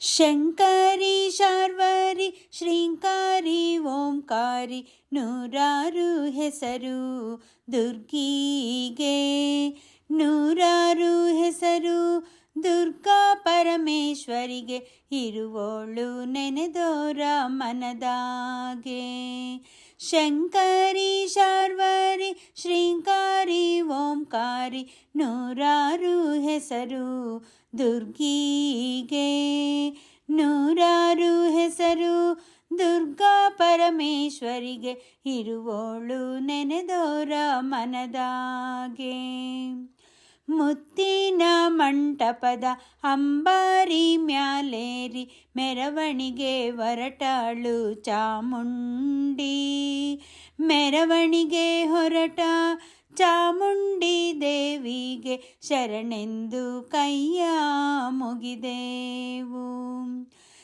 ಶಂಕರಿ ಶಾರ್ವರಿ ಶ್ರೀಂಕಾರಿ ಓಂಕಾರಿ, ನೂರಾರು ಹೆಸರು. ದುರ್ಗಿಗೆ ನೂರಾರು ಹೆಸರು. ದುರ್ಗಾ ಪರಮೇಶ್ವರಿಗೆ ಇರುವೋಳು ನೆನೆದೋರ ಮನದಾಗೆ ಶಂಕರಿ ಶಾರ್ವರಿ ಓಂಕಾರಿ ನೂರಾರು ಹೆಸರು. ದುರ್ಗಿಗೆ ನೂರಾರು ಹೆಸರು. ದುರ್ಗಾ ಪರಮೇಶ್ವರಿಗೆ ಇರುವೋಳು ನೆನೆದೋರ ಮನದಾಗೆ. ಮುತ್ತಿನ ಮಂಟಪದ ಅಂಬಾರಿ ಮ್ಯಾಲೇರಿ ಮೆರವಣಿಗೆ ಹೊರಟಾಳು ಚಾಮುಂಡಿ. ಮೆರವಣಿಗೆ ಹೊರಟ ಚಾಮುಂಡಿ ದೇವಿಗೆ ಶರಣೆಂದು ಕೈಯ ಮುಗಿದೇವು.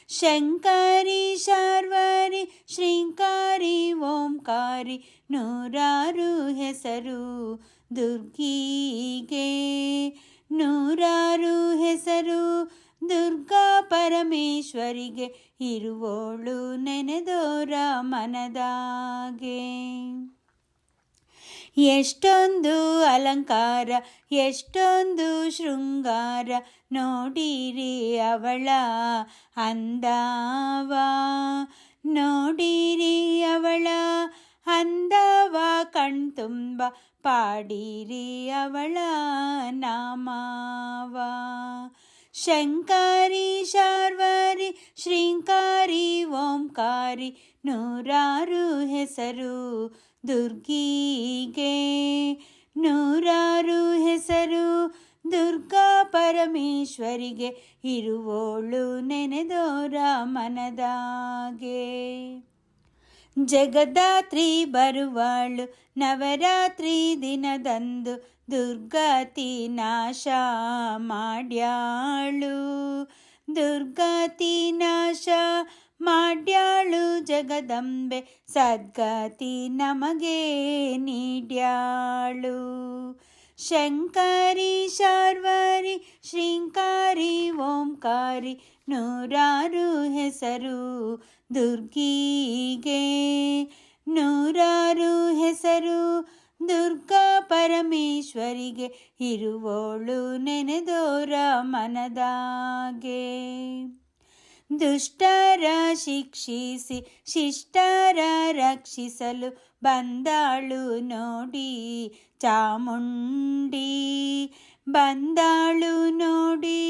ಶಂಕರಿ ಶಾರ್ವರಿ ಶೃಂಕಾರಿ ಓಂಕಾರಿ, ನೂರಾರು ಹೆಸರು ದುರ್ಗಿಗೆ. ನೂರಾರು ಹೆಸರು ದುರ್ಗಾ ಪರಮೇಶ್ವರಿಗೆ ಇರುವೋಳು ನೆನೆದೋರ ಮನದಾಗೆ ಎಷ್ಟೊಂದು ಅಲಂಕಾರ, ಎಷ್ಟೊಂದು ಶೃಂಗಾರ ನೋಡಿರಿ ಅವಳ ಅಂದವ. ನೋಡಿರಿ ಅವಳ ಅಂದವ, ಕಣ್ತುಂಬ ಪಾಡಿರಿ ಅವಳ ನಾಮವ. ಶಂಕರಿ, ಶಾರ್ವರಿ ಶೃಂಕಾರಿ ಓಂಕಾರಿ ನೂರಾರು ಹೆಸರು ದುರ್ಗಿಗೆ ನೂರಾರು ಹೆಸರು ದುರ್ಗಾ ಪರಮೇಶ್ವರಿಗೆ ಇರುವೋಳು ನೆನೆದೋರ ಮನದಾಗೆ ಜಗದಾತ್ರಿ ಬರುವಾಳು ನವರಾತ್ರಿ ದಿನದಂದು ದುರ್ಗತಿ ನಾಶ ಮಾಡ್ಯಾಳು. ದುರ್ಗತಿ ನಾಶ ಮಾಡ್ಯಾಳು. ಜಗದಂಬೆ ಸದ್ಗತಿ ನಮಗೆ ನೀಡ್ಯಾಳು. ಶಂಕರಿ ಶಾರ್ವರಿ ಶೃಂಕಾರಿ ಓಂಕಾರಿ ನೂರಾರು ಹೆಸರು ದುರ್ಗಿಗೆ. ನೂರಾರು ಹೆಸರು ದುರ್ಗಾ ಪರಮೇಶ್ವರಿಗೆ ಇರುವೋಳು ನೆನೆದೋರ ಮನದಾಗೆ. ದುಷ್ಟರ ಶಿಕ್ಷಿಸಿ ಶಿಷ್ಟರ ರಕ್ಷಿಸಲು ಬಂದಾಳು ನೋಡಿ ಚಾಮುಂಡಿ ಬಂದಾಳು ನೋಡಿ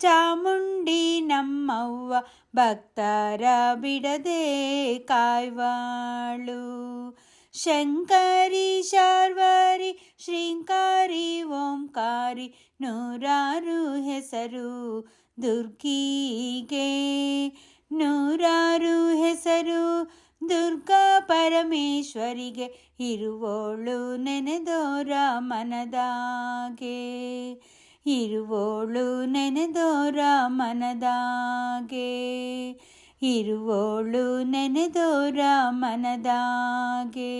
ಚಾಮುಂಡಿ ನಮ್ಮವ್ವ ಭಕ್ತರ ಬಿಡದೆ ಕಾಯ್ವಾಳು ಶಂಕರಿ ಶಾರ್ವರಿ ಶ್ರೀಂಕಾರಿ ಓಂಕಾರಿ ನೂರಾರು ಹೆಸರು ದುರ್ಗಿಗೆ. ನೂರಾರು ಹೆಸರು ದುರ್ಗಾ ಪರಮೇಶ್ವರಿಗೆ, ಇರುವೋಳು ನೆನೆದೋರ ಮನದಾಗೆ ಇರುವೋಳು ನೆನೆದೋರ ಮನದಾಗೆ ಇರುವೋಳು ನೆನೆದೋರ ಮನದಾಗೆ